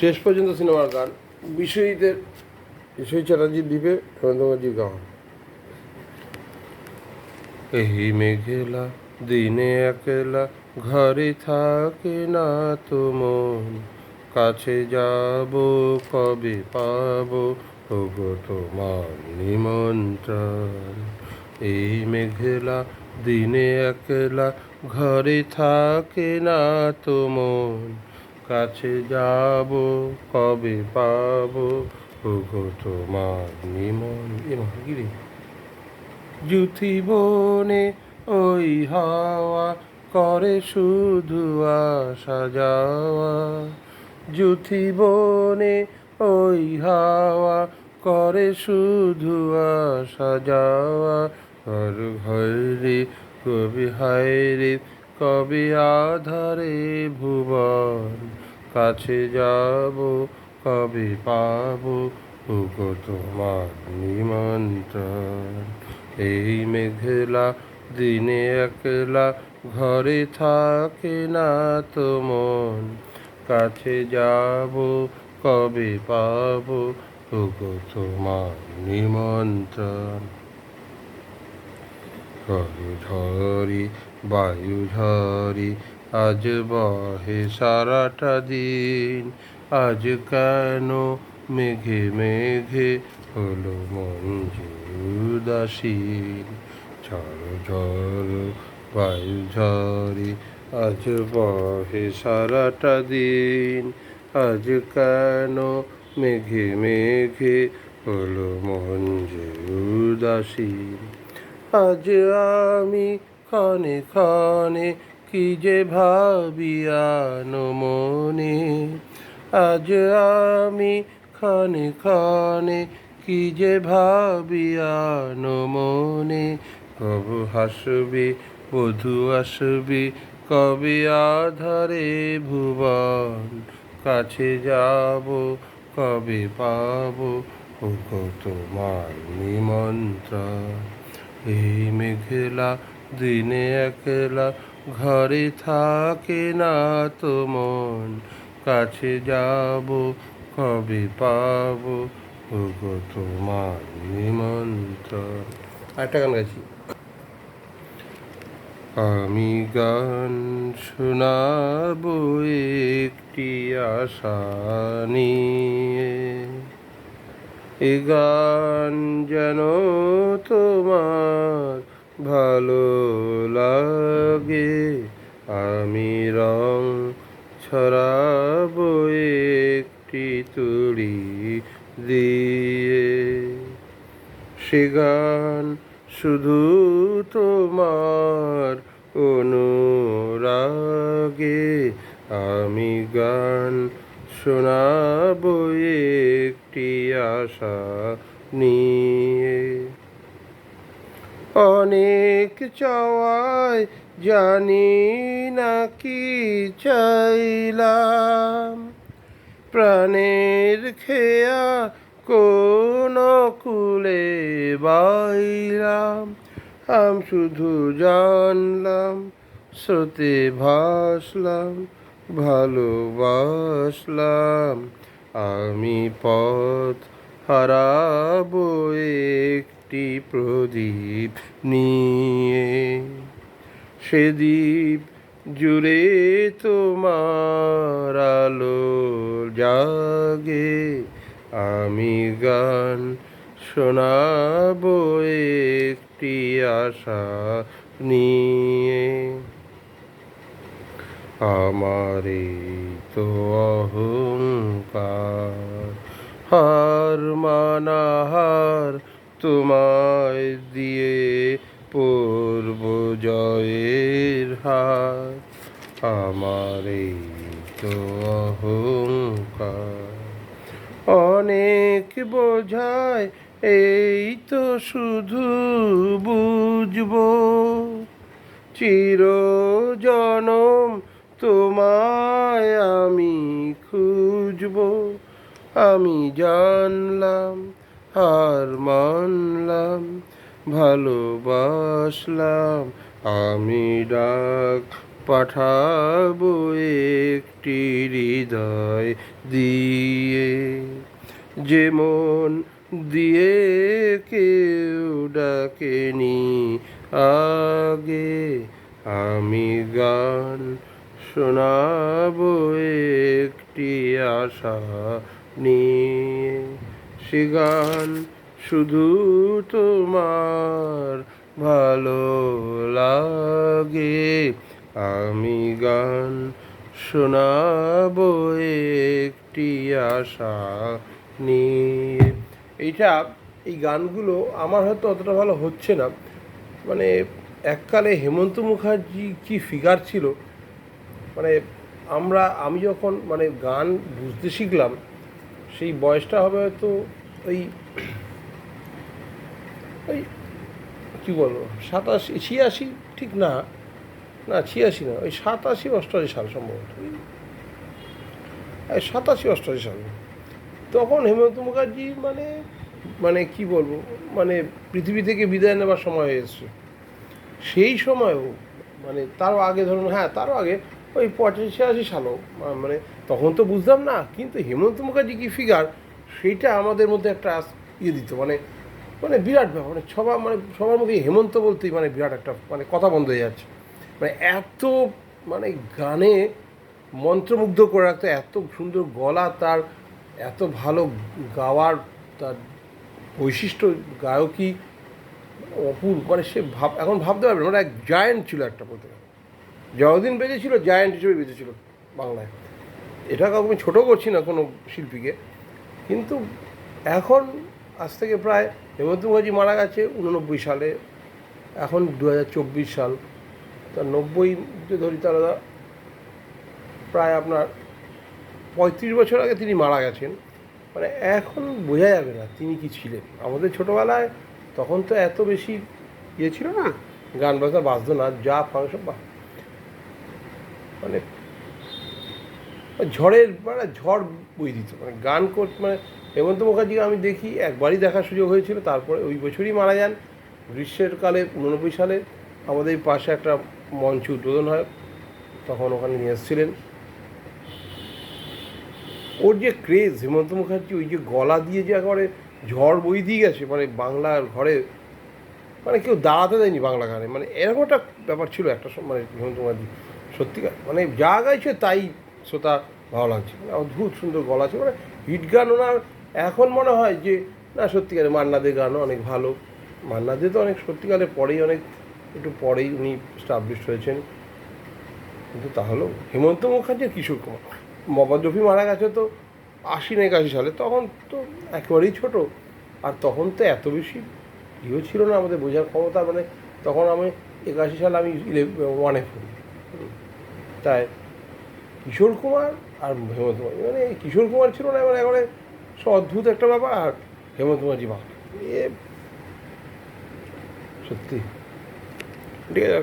শেষ পর্যন্ত সিনেমার গান বিশ্বজিতের বিশ্বজিৎ চ্যাটার্জির দ্বীপে রবীন্দ্রনাথজির গাওয়া এই মেঘেলা দিনে একলা ঘরে থাকে না তো মন। কাছে যাব কবে পাব? ওগো তোমার নিমন্ত্রণ। এই মেঘেলা দিনে একলা ঘরে থাকে না তো মন কাছে যাব কবে পাবো? ওগো তোমার নিমন এ মা, জুথি বনে ওই হাওয়া করে শুধু আসা যাওয়া। জুথি বনে ওই হাওয়া করে শুধু আসা যাওয়া। ঘর ঘরে কবি হায় রে, কবে আধারে ভুবন। কাছে যাব, কবে পাবো তোমার নিমন্ত্রণ? এই মেঘলা দিনে একলা ঘরে থাকে না তো মন। কাছে যাব, কবে পাবো ওগো তোমার নিমন্ত্রণ? ঝড়ি ঝরি বায়ু ঝরি আজ বহে সারাটা দিন। আজ কেন মেঘে মেঘে হলো মন উদাসীন? ঝড় ঝড় বায়ু ঝরি আজ বহে সারাটা দিন। আজ কেন মেঘে মেঘে হলো মন যে উদাসীন? আজ আমি ক্ষণে ক্ষণে কি যে ভাবিয়ানো মনে আজ আমি ক্ষণে ক্ষণে কি যে ভাবিয়ানো মনে কব হাসবি, বধু আসবি, কবে আধারে ভুবন। কাছে যাব, কবে পাবো তোমার নিমন্ত্রণ। এই মেঘেলা, দিনে একলা ঘরে থাকে না তো মন। কাছে যাব, কবে পাবো? ওগো তোমার নিমন্ত্রণ। একটা গান গাইছি। আমি গান শোনাবো একটি আশা নিয়ে। এ গান যেন তোমার সে গান শুধু তোমার অনুরাগে আমি গান শোনাবো একটি আশা নিয়ে। অনেক চাওয়ায় জানি না কি চাইলাম। প্রাণের খেয়া কোন কুলে বাইলাম আমি শুধু জানলাম, স্রোতে ভাসলাম, ভালোবাসলাম, আমি পথ হারাবো একটি প্রদীপ নিয়ে। সে দ্বীপ জুড়ে তোমার আলো জাগে আমি গান শোনাবো একটি আশা নিয়ে। আমারে তো অহংকার, হার মানাহার তোমায় দিয়ে পূর্ব জয়ের হার। আমারে তো অহংকার। অনেক বোঝায়, এই তো শুধু বুঝব। চির জনম তোমায় আমি খুঁজব। আমি জানলাম হার মানলাম, ভালোবাসলাম, আমি ডাক পাঠাবো একটি হৃদয় দিয়ে। যে মন দিয়ে কেউ ডাকেনি আগে, আমি গান শোনাব একটি আশা নিয়ে। সে গান শুধু তোমার ভালো লাগে, আমি গান শোনাব একটি আশা নিয়ে এইটা, এই গানগুলো আমার হয়তো অতটা ভালো হচ্ছে না। মানে এককালে হেমন্ত মুখার্জি কি ফিগার ছিল? মানে আমরা, আমি যখন মানে গান বুঝতে শিখলাম, সেই বয়সটা হবে হয়তো ওই ওই কী বলব, সাতাশি, ছিয়াশি ঠিক না না ছিয়াশি না, ওই সাতাশি অষ্টআশি সাল সম্ভবত। সাতাশি অষ্টআশি সাল। তখন হেমন্ত মুখার্জি মানে মানে কি বলব মানে পৃথিবী থেকে বিদায় নেবার সময় হয়ে এসছে। সেই সময়ও মানে তারও আগে ধরুন হ্যাঁ তারও আগে ওই পঁচাশি ছিয়াশি সালও মানে তখন তো বুঝতাম না, কিন্তু হেমন্ত মুখার্জি কি ফিগার সেইটা আমাদের মধ্যে একটা ইয়ে দিত মানে মানে বিরাট ব্যাপার মানে সবার মানে সবার মুখে হেমন্ত বলতেই মানে বিরাট একটা মানে কথা বন্ধ হয়ে যাচ্ছে। মানে এত মানে গানে মন্ত্রমুগ্ধ করে রাখতো এত সুন্দর গলা তার এত ভালো গাওয়ার তার বৈশিষ্ট্য গায়কী অপূর্ব মানে সে ভাব, এখন ভাবতে পারবে মানে এক জায়েন্ট ছিল একটা গেলে যতদিন বেঁচেছিল জায়েন্ট হিসেবে বেঁচেছিল বাংলায়। এটা কাউকে আমি ছোটো করছি না কোনো শিল্পীকে, কিন্তু এখন আজ থেকে প্রায় হেমন্ত মুখার্জি মারা গেছে উননব্বই সালে, এখন দু হাজার চব্বিশ সাল। তা নব্বই ধরি তারা প্রায় আপনার পঁয়ত্রিশ বছর আগে তিনি মারা গেছেন। মানে এখন বোঝা যাবে না তিনি কি ছিলেন। আমাদের ছোটোবেলায় তখন তো এত বেশি ইয়ে ছিল না, গান বাজনা বাজতো না, যা ফাংশন বা মানে ঝড়ের মানে ঝড় বই দিত। মানে গান কর মানে হেমন্ত মুখার্জিকে আমি দেখি, একবারই দেখার সুযোগ হয়েছিল, তারপরে ওই বছরই মারা যান। গ্রীষ্মের কালে উননব্বই সালে আমাদের পাশে একটা মঞ্চ উদ্বোধন হয়, তখন ওখানে নিয়ে এসেছিলেন। ওর যে ক্রেজ হেমন্ত মুখার্জি ওই যে গলা দিয়ে যে একবারে ঝড় বই দিয়ে গেছে মানে বাংলার ঘরে মানে কেউ দাঁড়াতে দেয়নি বাংলা গানে। মানে এরকম একটা ব্যাপার ছিল একটা মানে হেমন্ত মুখার্জি। সত্যিকার মানে যা গাইছে তাই শ্রোতা ভালো লাগছে। মানে অদ্ভুত সুন্দর গলা ছিল মানে হিট গান ওনার এখন মনে হয় যে, না সত্যিকারে মান্না দে গানও অনেক ভালো। মান্না দে তো অনেক সত্যিকারের পরেই অনেক একটু পরেই উনি স্টাবলিশ হয়েছেন। কিন্তু তাহলেও হেমন্ত মুখার্জি কিশোর কুমার। মোহাম্মদ রফি মারা গেছে তো আশি না একাশি সালে, তখন তো একেবারেই ছোট। আর তখন তো এত বেশি ইয়েও ছিল না আমাদের বোঝার ক্ষমতা মানে তখন আমি একাশি সালে আমি ওয়ানে পড়ি। তাই কিশোর কুমার আর হেমন্ত কুমার মানে কিশোর কুমার ছিল না মানে একেবারে সব অদ্ভুত একটা ব্যাপার, আর হেমন্ত কুমারজি বাহ এ সত্যি। ঠিক আছে।